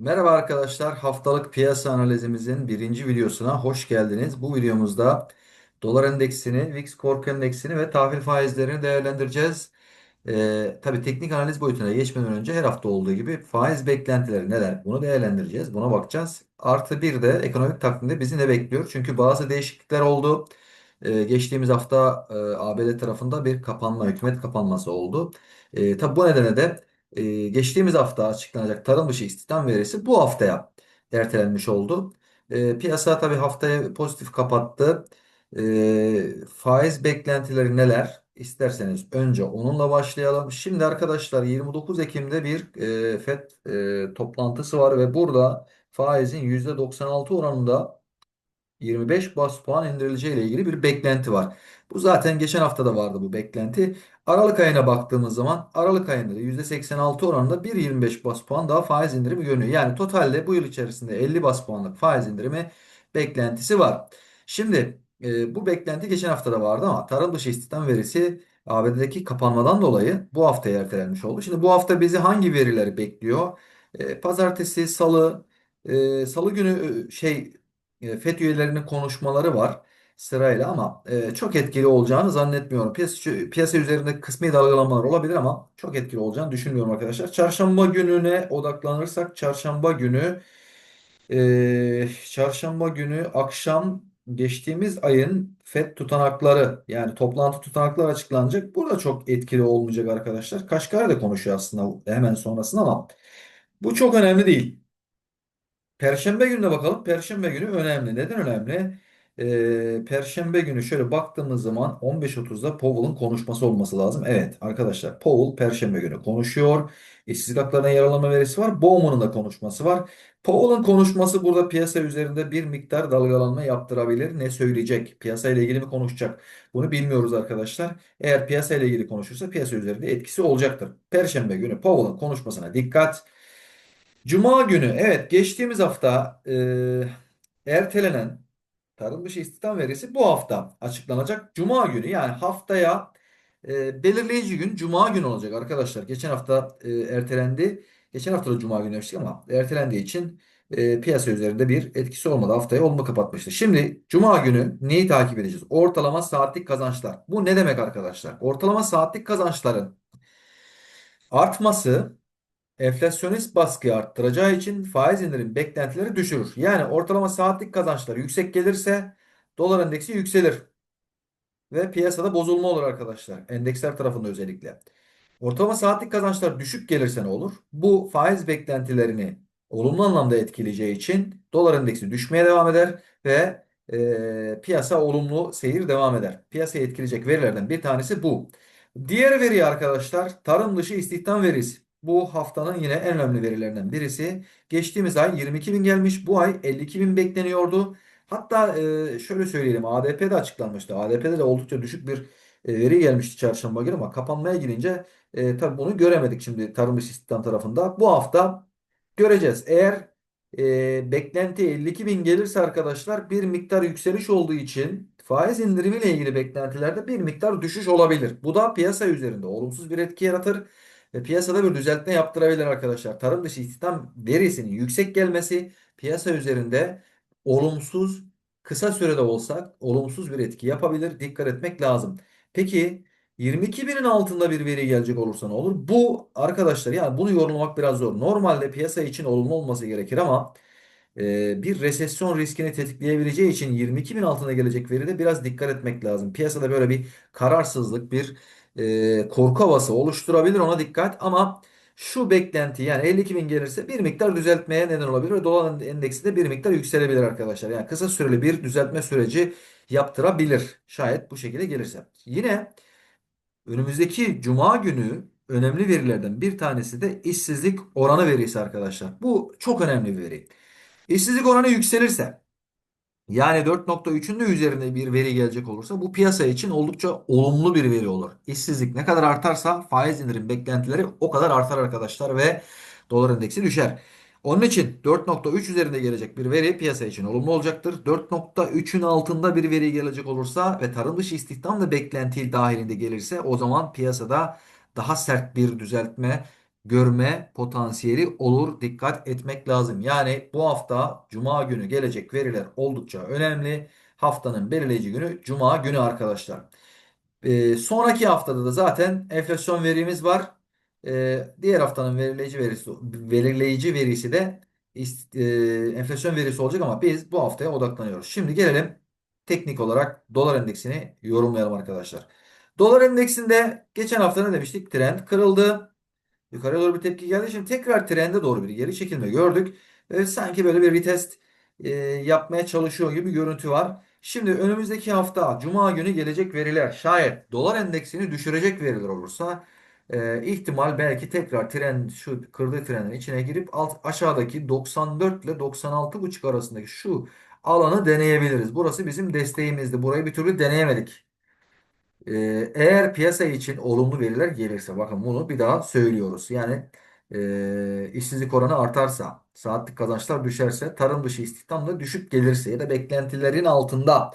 Merhaba arkadaşlar, haftalık piyasa analizimizin birinci videosuna hoş geldiniz. Bu videomuzda dolar endeksini, VIX korku endeksini ve tahvil faizlerini değerlendireceğiz. Ee, tabii teknik analiz boyutuna geçmeden önce her hafta olduğu gibi faiz beklentileri neler? Bunu değerlendireceğiz, buna bakacağız. Artı bir de ekonomik takvimde bizi ne bekliyor? Çünkü bazı değişiklikler oldu. Ee, geçtiğimiz hafta e, ABD tarafında bir kapanma, hükümet kapanması oldu. Ee, tabii bu nedenle de e, geçtiğimiz hafta açıklanacak tarım dışı istihdam verisi bu haftaya ertelenmiş oldu. E, piyasa tabii haftaya pozitif kapattı. E, faiz beklentileri neler? İsterseniz önce onunla başlayalım. Şimdi arkadaşlar 29 Ekim'de bir e, FED e, toplantısı var ve burada faizin %96 oranında 25 bas puan indirileceği ile ilgili bir beklenti var. Bu zaten geçen hafta da vardı bu beklenti. Aralık ayına baktığımız zaman Aralık ayında da %86 oranında bir 25 bas puan daha faiz indirimi görünüyor. Yani totalde bu yıl içerisinde 50 bas puanlık faiz indirimi beklentisi var. Şimdi e, bu beklenti geçen hafta da vardı ama tarım dışı istihdam verisi ABD'deki kapanmadan dolayı bu haftaya ertelenmiş oldu. Şimdi bu hafta bizi hangi verileri bekliyor? E, pazartesi, salı, e, salı günü e, şey e, FETÖ üyelerinin konuşmaları var sırayla ama e, çok etkili olacağını zannetmiyorum. Piyasa, piyasa üzerinde kısmi dalgalanmalar olabilir ama çok etkili olacağını düşünmüyorum arkadaşlar. Çarşamba gününe odaklanırsak çarşamba günü e, çarşamba günü akşam geçtiğimiz ayın FED tutanakları yani toplantı tutanakları açıklanacak. Burada çok etkili olmayacak arkadaşlar. Kaşgar da konuşuyor aslında hemen sonrasında ama bu çok önemli değil. Perşembe gününe bakalım. Perşembe günü önemli. Neden önemli? Ee, Perşembe günü şöyle baktığımız zaman 15.30'da Powell'ın konuşması olması lazım. Evet arkadaşlar Powell Perşembe günü konuşuyor. İşsizlik haklarına yaralama verisi var. Bowman'ın da konuşması var. Powell'ın konuşması burada piyasa üzerinde bir miktar dalgalanma yaptırabilir. Ne söyleyecek? Piyasa ile ilgili mi konuşacak? Bunu bilmiyoruz arkadaşlar. Eğer piyasa ile ilgili konuşursa piyasa üzerinde etkisi olacaktır. Perşembe günü Powell'ın konuşmasına dikkat. Cuma günü evet geçtiğimiz hafta e, ertelenen tarım dışı istihdam verisi bu hafta açıklanacak. Cuma günü yani haftaya e, belirleyici gün Cuma günü olacak arkadaşlar. Geçen hafta e, ertelendi. Geçen hafta da Cuma günü demiştik ama ertelendiği için e, piyasa üzerinde bir etkisi olmadı. Haftaya olumlu kapatmıştı. Şimdi Cuma günü neyi takip edeceğiz? Ortalama saatlik kazançlar. Bu ne demek arkadaşlar? Ortalama saatlik kazançların artması enflasyonist baskıyı arttıracağı için faiz indirim beklentileri düşürür. Yani ortalama saatlik kazançlar yüksek gelirse dolar endeksi yükselir ve piyasada bozulma olur arkadaşlar. Endeksler tarafında özellikle. Ortalama saatlik kazançlar düşük gelirse ne olur? Bu faiz beklentilerini olumlu anlamda etkileyeceği için dolar endeksi düşmeye devam eder ve e, piyasa olumlu seyir devam eder. Piyasayı etkileyecek verilerden bir tanesi bu. Diğer veri arkadaşlar tarım dışı istihdam verisi. Bu haftanın yine en önemli verilerinden birisi. Geçtiğimiz ay 22 bin gelmiş. Bu ay 52 bin bekleniyordu. Hatta e, şöyle söyleyelim ADP'de açıklanmıştı. ADP'de de oldukça düşük bir e, veri gelmişti çarşamba günü ama kapanmaya girince e, tabii bunu göremedik şimdi tarım istihdam tarafında. Bu hafta göreceğiz. Eğer e, beklenti 52 bin gelirse arkadaşlar bir miktar yükseliş olduğu için faiz indirimiyle ilgili beklentilerde bir miktar düşüş olabilir. Bu da piyasa üzerinde olumsuz bir etki yaratır ve piyasada bir düzeltme yaptırabilir arkadaşlar. Tarım dışı istihdam verisinin yüksek gelmesi piyasa üzerinde olumsuz kısa sürede olsa olumsuz bir etki yapabilir. Dikkat etmek lazım. Peki 22 binin altında bir veri gelecek olursa ne olur? Bu arkadaşlar yani bunu yorumlamak biraz zor. Normalde piyasa için olumlu olması gerekir ama e, bir resesyon riskini tetikleyebileceği için 22 bin altına gelecek veride biraz dikkat etmek lazım. Piyasada böyle bir kararsızlık, bir e, korku havası oluşturabilir ona dikkat ama şu beklenti yani 52 bin gelirse bir miktar düzeltmeye neden olabilir ve dolar endeksi de bir miktar yükselebilir arkadaşlar. Yani kısa süreli bir düzeltme süreci yaptırabilir şayet bu şekilde gelirse. Yine önümüzdeki cuma günü önemli verilerden bir tanesi de işsizlik oranı verisi arkadaşlar. Bu çok önemli bir veri. İşsizlik oranı yükselirse yani 4.3'ün de üzerinde bir veri gelecek olursa bu piyasa için oldukça olumlu bir veri olur. İşsizlik ne kadar artarsa faiz indirim beklentileri o kadar artar arkadaşlar ve dolar endeksi düşer. Onun için 4.3 üzerinde gelecek bir veri piyasa için olumlu olacaktır. 4.3'ün altında bir veri gelecek olursa ve tarım dışı istihdam da beklenti dahilinde gelirse o zaman piyasada daha sert bir düzeltme görme potansiyeli olur. Dikkat etmek lazım. Yani bu hafta Cuma günü gelecek veriler oldukça önemli. Haftanın belirleyici günü Cuma günü arkadaşlar. Ee, sonraki haftada da zaten enflasyon verimiz var. Ee, diğer haftanın belirleyici verisi belirleyici verisi de e, enflasyon verisi olacak ama biz bu haftaya odaklanıyoruz. Şimdi gelelim teknik olarak dolar endeksini yorumlayalım arkadaşlar. Dolar endeksinde geçen hafta ne demiştik? Trend kırıldı. Yukarıya doğru bir tepki geldi. Şimdi tekrar trende doğru bir geri çekilme gördük. Ve sanki böyle bir retest e, yapmaya çalışıyor gibi bir görüntü var. Şimdi önümüzdeki hafta Cuma günü gelecek veriler şayet dolar endeksini düşürecek veriler olursa e, ihtimal belki tekrar trend şu kırdığı trendin içine girip alt aşağıdaki 94 ile 96,5 arasındaki şu alanı deneyebiliriz. Burası bizim desteğimizdi. Burayı bir türlü deneyemedik. Ee, eğer piyasa için olumlu veriler gelirse bakın bunu bir daha söylüyoruz. Yani e, işsizlik oranı artarsa, saatlik kazançlar düşerse, tarım dışı istihdam da düşük gelirse ya da beklentilerin altında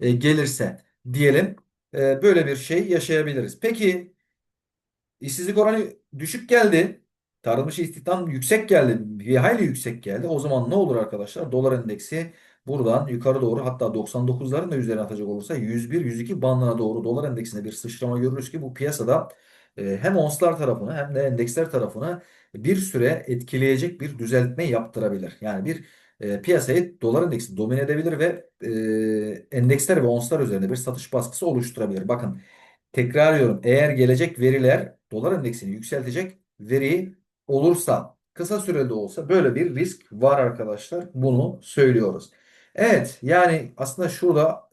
e, gelirse diyelim e, böyle bir şey yaşayabiliriz. Peki İşsizlik oranı düşük geldi. Tarım dışı istihdam yüksek geldi. Bir hayli yüksek geldi. O zaman ne olur arkadaşlar? Dolar endeksi buradan yukarı doğru hatta 99'ların da üzerine atacak olursa 101-102 bandına doğru dolar endeksinde bir sıçrama görürüz ki bu piyasada e, hem onslar tarafını hem de endeksler tarafını bir süre etkileyecek bir düzeltme yaptırabilir. Yani bir e, piyasayı dolar endeksi domine edebilir ve e, endeksler ve onslar üzerinde bir satış baskısı oluşturabilir. Bakın Tekrar ediyorum. Eğer gelecek veriler dolar endeksini yükseltecek veri olursa kısa sürede olsa böyle bir risk var arkadaşlar. Bunu söylüyoruz. Evet yani aslında şurada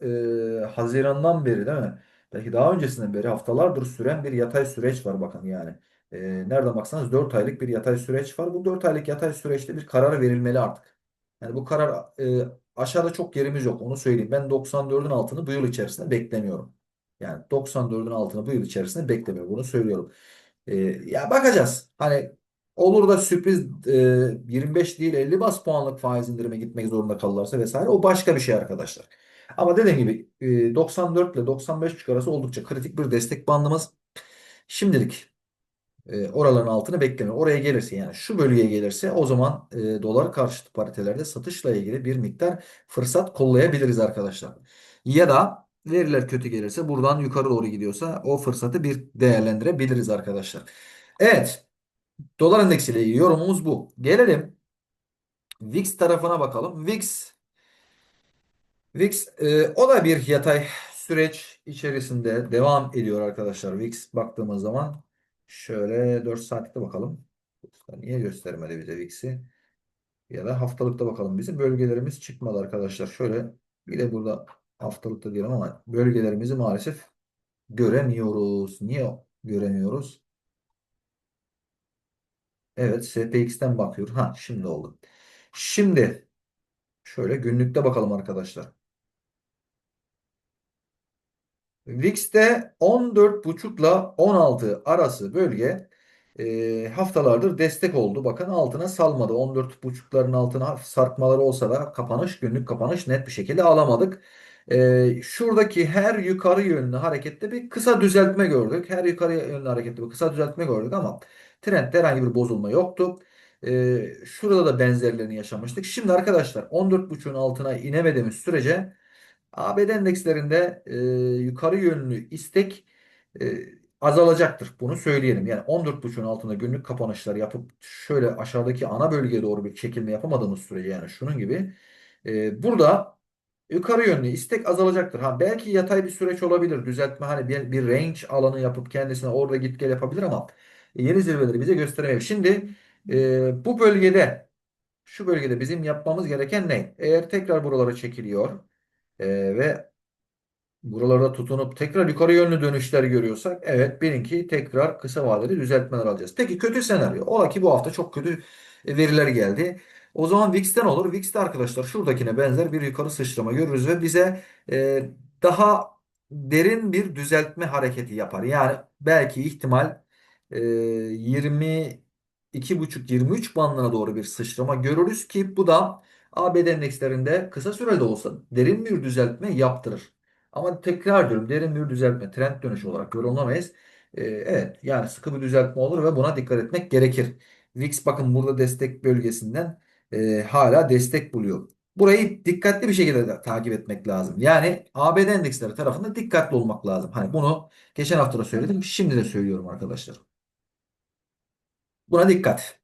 e, Haziran'dan beri değil mi? Belki daha öncesinden beri haftalardır süren bir yatay süreç var bakın yani. E, nereden baksanız 4 aylık bir yatay süreç var. Bu 4 aylık yatay süreçte bir karar verilmeli artık. Yani bu karar e, aşağıda çok yerimiz yok onu söyleyeyim. Ben 94'ün altını bu yıl içerisinde beklemiyorum. Yani 94'ün altını bu yıl içerisinde beklemiyor. Bunu söylüyorum. Ee, ya bakacağız. Hani olur da sürpriz e, 25 değil 50 bas puanlık faiz indirime gitmek zorunda kalırlarsa vesaire o başka bir şey arkadaşlar. Ama dediğim gibi e, 94 ile 95 arası oldukça kritik bir destek bandımız. Şimdilik e, oraların altını beklemiyor. Oraya gelirse yani şu bölgeye gelirse o zaman e, dolar karşıtı paritelerde satışla ilgili bir miktar fırsat kollayabiliriz arkadaşlar. Ya da veriler kötü gelirse buradan yukarı doğru gidiyorsa o fırsatı bir değerlendirebiliriz arkadaşlar. Evet. Dolar endeksiyle ilgili yorumumuz bu. Gelelim VIX tarafına bakalım. VIX VIX e, o da bir yatay süreç içerisinde devam ediyor arkadaşlar. VIX baktığımız zaman şöyle 4 saatlikte bakalım. Niye göstermedi bize VIX'i? Ya da haftalıkta bakalım. Bizim bölgelerimiz çıkmadı arkadaşlar. Şöyle bir de burada haftalıkta diyelim ama bölgelerimizi maalesef göremiyoruz. Niye göremiyoruz? Evet SPX'ten bakıyoruz. Ha şimdi oldu. Şimdi şöyle günlükte bakalım arkadaşlar. VIX'te 14,5 ile 16 arası bölge e, haftalardır destek oldu. Bakın altına salmadı. 14,5'ların altına sarkmaları olsa da kapanış günlük kapanış net bir şekilde alamadık. E, şuradaki her yukarı yönlü harekette bir kısa düzeltme gördük. Her yukarı yönlü harekette bir kısa düzeltme gördük ama trendde herhangi bir bozulma yoktu. E, şurada da benzerlerini yaşamıştık. Şimdi arkadaşlar 14,5'un altına inemediğimiz sürece ABD endekslerinde e, yukarı yönlü istek e, azalacaktır. Bunu söyleyelim. Yani 14.5'un altında günlük kapanışlar yapıp şöyle aşağıdaki ana bölgeye doğru bir çekilme yapamadığımız sürece yani şunun gibi e, burada yukarı yönlü istek azalacaktır. Ha belki yatay bir süreç olabilir. Düzeltme hani bir, bir range alanı yapıp kendisine orada git gel yapabilir ama yeni zirveleri bize gösteremiyor. Şimdi e, bu bölgede şu bölgede bizim yapmamız gereken ne? Eğer tekrar buralara çekiliyor e, ve buralarda tutunup tekrar yukarı yönlü dönüşler görüyorsak evet benimki tekrar kısa vadeli düzeltmeler alacağız. Peki kötü senaryo. Ola ki bu hafta çok kötü e, veriler geldi. O zaman VIX'ten olur. VIX'te arkadaşlar şuradakine benzer bir yukarı sıçrama görürüz ve bize e, daha derin bir düzeltme hareketi yapar. Yani belki ihtimal e, 22,5-23 bandına doğru bir sıçrama görürüz ki bu da ABD endekslerinde kısa sürede olsa derin bir düzeltme yaptırır. Ama tekrar diyorum derin bir düzeltme trend dönüşü olarak yorumlamayız. E, evet yani sıkı bir düzeltme olur ve buna dikkat etmek gerekir. VIX bakın burada destek bölgesinden e, hala destek buluyor. Burayı dikkatli bir şekilde de takip etmek lazım. Yani ABD endeksleri tarafında dikkatli olmak lazım. Hani bunu geçen hafta da söyledim, şimdi de söylüyorum arkadaşlar. Buna dikkat.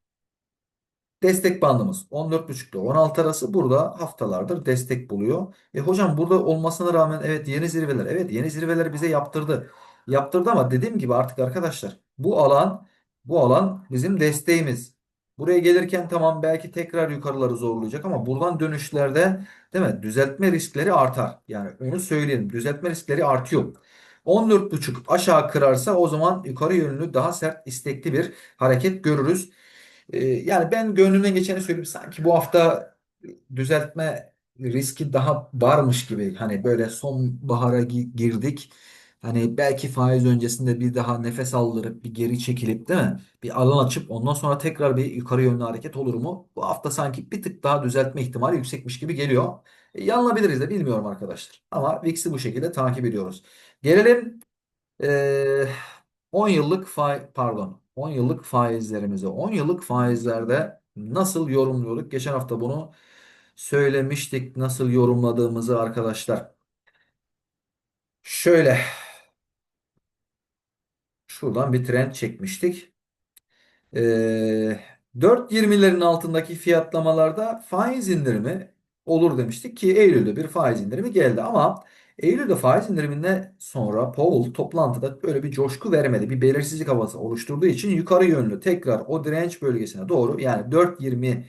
Destek bandımız 14.5 ile 16 arası burada haftalardır destek buluyor. E hocam burada olmasına rağmen evet yeni zirveler. Evet yeni zirveler bize yaptırdı. Yaptırdı ama dediğim gibi artık arkadaşlar bu alan bu alan bizim desteğimiz. Buraya gelirken tamam belki tekrar yukarıları zorlayacak ama buradan dönüşlerde değil mi? Düzeltme riskleri artar. Yani onu söyleyelim. Düzeltme riskleri artıyor. 14.5 aşağı kırarsa o zaman yukarı yönlü daha sert istekli bir hareket görürüz. Ee, yani ben gönlümden geçeni söyleyeyim. Sanki bu hafta düzeltme riski daha varmış gibi. Hani böyle sonbahara gi- girdik. Hani belki faiz öncesinde bir daha nefes aldırıp bir geri çekilip değil mi? Bir alan açıp ondan sonra tekrar bir yukarı yönlü hareket olur mu? Bu hafta sanki bir tık daha düzeltme ihtimali yüksekmiş gibi geliyor. E, yanılabiliriz de bilmiyorum arkadaşlar. Ama VIX'i bu şekilde takip ediyoruz. Gelelim ee, 10 yıllık faiz pardon 10 yıllık faizlerimizi 10 yıllık faizlerde nasıl yorumluyorduk? Geçen hafta bunu söylemiştik nasıl yorumladığımızı arkadaşlar. Şöyle şuradan bir trend çekmiştik. Ee, 4.20'lerin altındaki fiyatlamalarda faiz indirimi olur demiştik ki Eylül'de bir faiz indirimi geldi ama Eylül'de faiz indiriminden sonra Powell toplantıda böyle bir coşku vermedi. Bir belirsizlik havası oluşturduğu için yukarı yönlü tekrar o direnç bölgesine doğru yani 4.20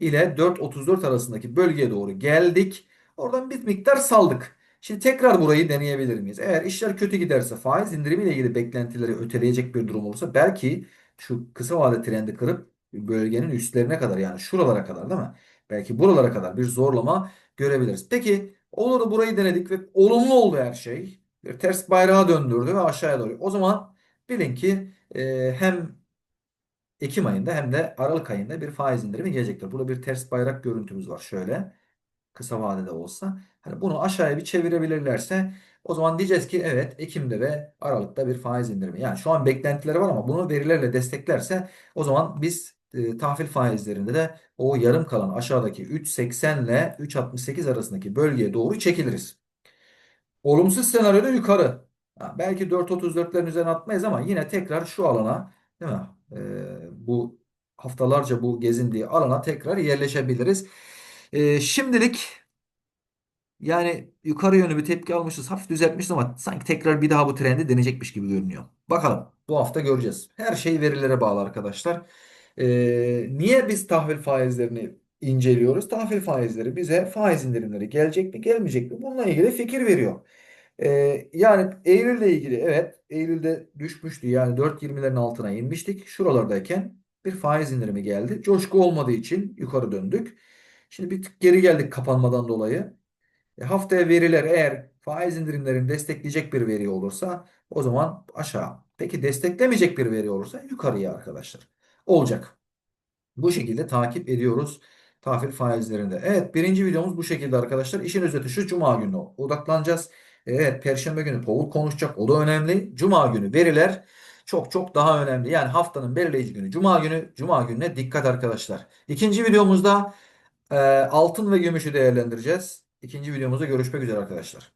ile 4.34 arasındaki bölgeye doğru geldik. Oradan bir miktar saldık. Şimdi tekrar burayı deneyebilir miyiz? Eğer işler kötü giderse faiz indirimiyle ilgili beklentileri öteleyecek bir durum olursa belki şu kısa vade trendi kırıp bölgenin üstlerine kadar yani şuralara kadar değil mi? Belki buralara kadar bir zorlama görebiliriz. Peki olur da burayı denedik ve olumlu oldu her şey. Bir ters bayrağı döndürdü ve aşağıya doğru. O zaman bilin ki e, hem Ekim ayında hem de Aralık ayında bir faiz indirimi gelecektir. Burada bir ters bayrak görüntümüz var şöyle kısa vadede olsa. Hani bunu aşağıya bir çevirebilirlerse o zaman diyeceğiz ki evet Ekim'de ve Aralık'ta bir faiz indirimi. Yani şu an beklentileri var ama bunu verilerle desteklerse o zaman biz e, tahvil faizlerinde de o yarım kalan aşağıdaki 3.80 ile 3.68 arasındaki bölgeye doğru çekiliriz. Olumsuz senaryoda yukarı. Ha, belki 4.34'lerin üzerine atmayız ama yine tekrar şu alana değil mi? E, bu haftalarca bu gezindiği alana tekrar yerleşebiliriz. E, şimdilik yani yukarı yönlü bir tepki almışız. Hafif düzeltmişiz ama sanki tekrar bir daha bu trendi deneyecekmiş gibi görünüyor. Bakalım bu hafta göreceğiz. Her şey verilere bağlı arkadaşlar. Ee, niye biz tahvil faizlerini inceliyoruz? Tahvil faizleri bize faiz indirimleri gelecek mi gelmeyecek mi? Bununla ilgili fikir veriyor. Ee, yani Eylül'le ilgili evet Eylül'de düşmüştü. Yani 4.20'lerin altına inmiştik. Şuralardayken bir faiz indirimi geldi. Coşku olmadığı için yukarı döndük. Şimdi bir tık geri geldik kapanmadan dolayı. E, haftaya veriler eğer faiz indirimlerini destekleyecek bir veri olursa o zaman aşağı. Peki desteklemeyecek bir veri olursa yukarıya arkadaşlar. Olacak. Bu şekilde takip ediyoruz tahvil faizlerinde. Evet birinci videomuz bu şekilde arkadaşlar. İşin özeti şu Cuma günü odaklanacağız. Evet Perşembe günü Powell konuşacak. O da önemli. Cuma günü veriler çok çok daha önemli. Yani haftanın belirleyici günü Cuma günü. Cuma gününe dikkat arkadaşlar. İkinci videomuzda e, altın ve gümüşü değerlendireceğiz. İkinci videomuzda görüşmek üzere arkadaşlar.